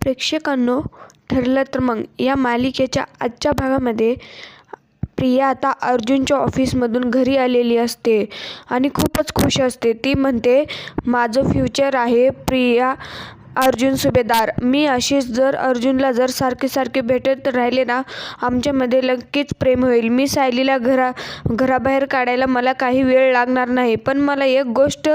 प्रेक्षकांनो ठरलं तर मग. या मालिकेच्या आजच्या भागामध्ये प्रिया आता अर्जुनच्या ऑफिसमधून घरी आलेली असते आणि खूपच खुश असते. ती म्हणते माझं फ्युचर आहे. प्रिया अर्जुन सुभेदार. मी अशीच जर अर्जुनला जर सारखे सारखे भेटत राहिले ना आमच्यामध्ये नक्कीच प्रेम होईल. मी सायलीला घरा घराबाहेर काढायला मला काही वेळ लागणार नाही. पण मला एक गोष्ट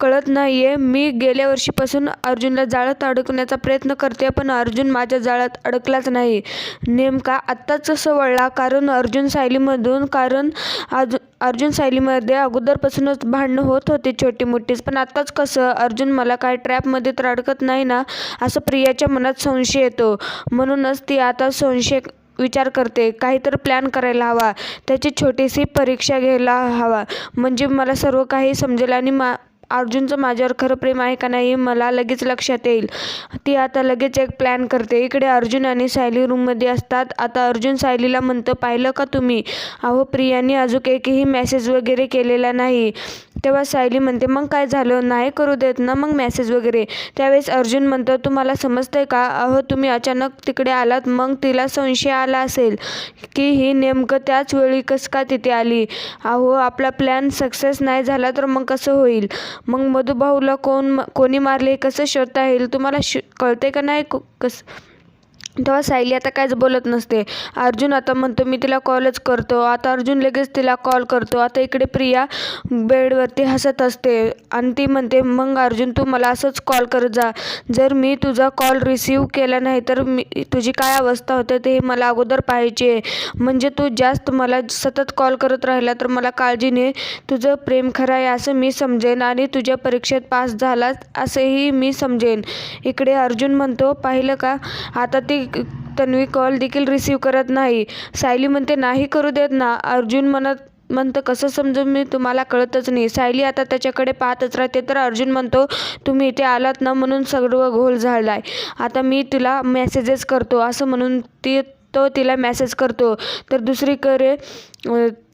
कळत नाही आहे मी गेल्या वर्षीपासून अर्जुनला जाळत अडकण्याचा प्रयत्न करते पण अर्जुन माझ्या जाळत अडकलाच नाही. नेमका आत्ताच असं वळला कारण अर्जुन सायलीमधून कारण आज अर्जुन सायलीमध्ये अगोदरपासूनच भांडणं होत होती छोटी मोठीच. पण आत्ताच कसं अर्जुन मला काय ट्रॅपमध्ये तर अडकत नाही ना असं प्रियाच्या मनात संशय येतो. म्हणूनच ती आता संशय विचार करते काहीतरी प्लॅन करायला हवा त्याची छोटीशी परीक्षा घ्यायला हवा. म्हणजे मला सर्व काही समजेल आणि मा अर्जुनचं माझ्यावर खरं प्रेम आहे का नाही मला लगेच लक्षात येईल. ती आता लगेच एक प्लॅन करते. इकडे अर्जुन आणि सायली रूममध्ये असतात. आता अर्जुन सायलीला म्हणतं पाहिलं का तुम्ही? अहो प्रियाने अजून एकही मेसेज वगैरे केलेला नाही. तेव्हा सायली म्हणते मग काय झालं? नाही करू देत ना मग मेसेज वगैरे. त्यावेळेस अर्जुन म्हणतं तुम्हाला समजतंय का? अहो तुम्ही अचानक तिकडे आलात मग तिला संशय आला असेल की ही नेमकं त्याच वेळी कसं का तिथे आली? अहो आपला प्लॅन सक्सेस नाही झाला तर मग कसं होईल? मग मधुभाऊला कोण कोणी मारले? कसं शोधता येईल? तुम्हाला श कळते का नाही? कसं तेव्हा सायली आता काहीच बोलत नसते. अर्जुन आता म्हणतो मी तिला कॉलच करतो. आता अर्जुन लगेच तिला कॉल करतो. आता इकडे प्रिया बेडवरती हसत असते आणि ती म्हणते मग अर्जुन तू मला असंच कॉल करत जा. जर मी तुझा कॉल रिसीव केला नाही तर मी तुझी काय अवस्था होते ते मला अगोदर पाहिजे म्हणजे तू जास्त मला सतत कॉल करत राहिला तर मला काळजीने तुझं प्रेम खरं आहे असं मी समजेन आणि तुझ्या परीक्षेत पास झालास असंही मी समजेन. इकडे अर्जुन म्हणतो पाहिलं का? आता ती तन्वी कॉल देखील रिसीव करत नाही. सायली म्हणते नाही करू देत ना. अर्जुन म्हणत म्हणतं कसं समजून मी? तुम्हाला कळतच नाही. सायली आता त्याच्याकडे पाहतच राहते. तर अर्जुन म्हणतो तुम्ही इथे आलात ना म्हणून सर्व घोल झाला आहे आता मी तुला मेसेजेस करतो. असं म्हणून ती तो तिला मेसेज करतो. तर दुसरीकडे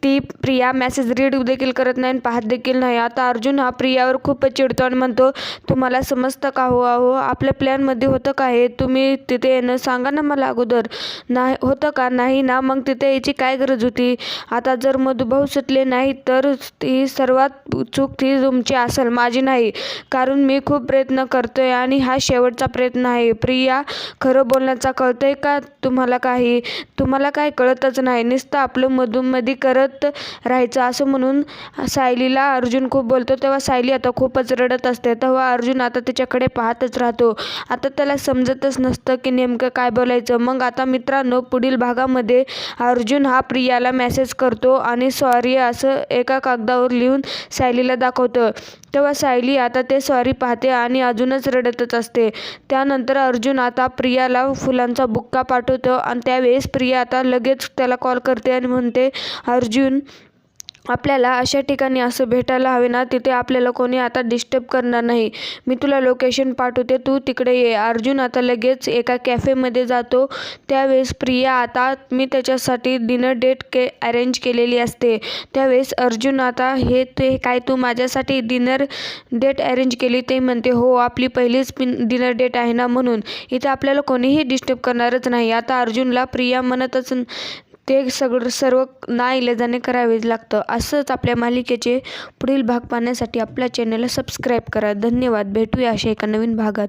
ती प्रिया मेसेज रीड देखील करत नाही आणि पाहत देखील नाही. आता अर्जुन हा प्रियावर खूपच चिडतो आणि म्हणतो तुम्हाला समजतं का हो अहो? आपल्या प्लॅनमध्ये होतं का हे? तुम्ही तिथे येणं सांगा ना मला अगोदर. नाही होतं का? नाही ना. मग तिथे यायची काय गरज होती? आता जर मधुभाऊ सुटले नाही तर ती सर्वात चूक ती तुमची असेल माझी नाही. कारण मी खूप प्रयत्न करतो आहे आणि हा शेवटचा प्रयत्न आहे. प्रिया खरं बोलण्याचा कळतं आहे का तुम्हाला काही? तुम्हाला काय कळतच नाही. नुसतं आपलं मधूनमध्ये करत राहायचं. असं म्हणून सायलीला अर्जुन खूप बोलतो. तेव्हा सायली आता खूपच रडत असते. तेव्हा अर्जुन आता तिच्याकडे पाहतच राहतो. आता त्याला समजतच नसतं की नेमकं काय बोलायचं. मग आता मित्रांनो पुढील भागामध्ये अर्जुन हा प्रियाला मेसेज करतो आणि सॉरी असं एका कागदावर लिहून सायलीला दाखवतं. तेव्हा सायली आता ते सॉरी पाहते आणि अजूनच रडतच असते. त्यानंतर अर्जुन आता प्रियाला फुलांचा बुक्का पाठवतो आणि त्यावेळेस प्रिया आता लगेच त्याला कॉल करते आणि म्हणते अर्जुन आपल्याला अशा ठिकाणी असं भेटायला हवे ना तिथे आपल्याला कोणी आता डिस्टर्ब करणार नाही. मी तुला लोकेशन पाठवते. तू तिकडे ये. अर्जुन आता लगेच एका कॅफेमध्ये जातो. त्यावेळेस प्रिया आता मी त्याच्यासाठी डिनर डेट के अरेंज केलेली असते. त्यावेळेस अर्जुन आता हे ते काय तू माझ्यासाठी डिनर डेट अरेंज केली? ते म्हणते हो आपली पहिलीच डिनर डेट आहे ना म्हणून. इथे आपल्याला कोणीही डिस्टर्ब करणारच नाही. आता अर्जुनला प्रिया म्हणतच ते सगळं सर्व नाईलाजाने करावे लागतं. असंच आपल्या मालिकेचे पुढील भाग पाहण्यासाठी आपल्या चॅनलला सबस्क्राईब करा. धन्यवाद. भेटूया अशा एका नवीन भागात.